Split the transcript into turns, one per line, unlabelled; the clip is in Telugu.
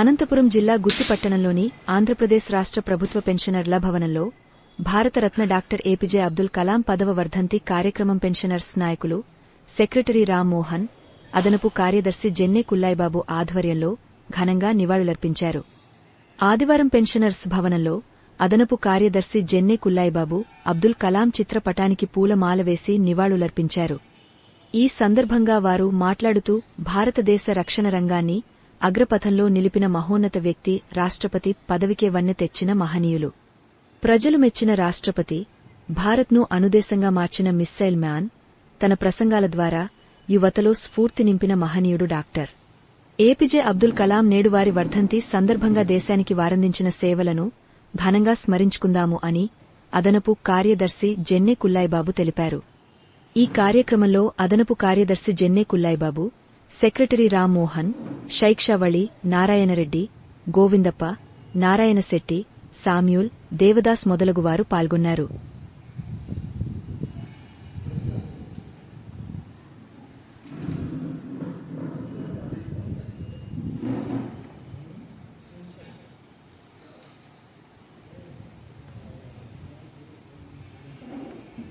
అనంతపురం జిల్లా గుత్తిపట్టణంలోని ఆంధ్రప్రదేశ్ రాష్ట్ర ప్రభుత్వ పెన్షనర్ల భవనంలో Bharat Ratna doctor A P J Abdul Kalam పదవ వర్ధంతి కార్యక్రమం పెన్షనర్స్ నాయకులు సెక్రటరీ రామ్మోహన్ అదనపు కార్యదర్శి జెన్నే కుల్లాయిబాబు ఆధ్వర్యంలో ఘనంగా నివాళులర్పించారు. ఆదివారం పెన్షనర్స్ భవనంలో అదనపు కార్యదర్శి జెన్నే కుల్లాయిబాబు అబ్దుల్ కలాం చిత్రపటానికి పూలమాల వేసి నివాళులర్పించారు. ఈ సందర్భంగా వారు మాట్లాడుతూ భారతదేశ రక్షణ రంగాన్ని అగ్రపథంలో నిలిపిన మహోన్నత వ్యక్తి రాష్ట్రపతి పదవికే వన్నె తెచ్చిన మహనీయులు. ప్రజలు మెచ్చిన రాష్ట్రపతి భారత్ను అనుదేశంగా మార్చిన మిస్సైల్ మ్యాన్ తన ప్రసంగాల ద్వారా యువతలో స్ఫూర్తి నింపిన మహనీయుడు డాక్టర్. ఏపీజే అబ్దుల్ కలాం నేడు వారి వర్ధంతి సందర్భంగా దేశానికి వారందించిన సేవలను ఘనంగా స్మరించుకుందాము అని అదనపు కార్యదర్శి జెన్నే కుల్లాయిబాబు తెలిపారు. ఈ కార్యక్రమంలో అదనపు కార్యదర్శి జెన్నే కుల్లాయిబాబు సెక్రటరీ రామ్మోహన్ శైక్షవళి నారాయణరెడ్డి గోవిందప్ప నారాయణశెట్టి సామ్యూల్ దేవదాస్ మొదలగువారు పాల్గొన్నారు.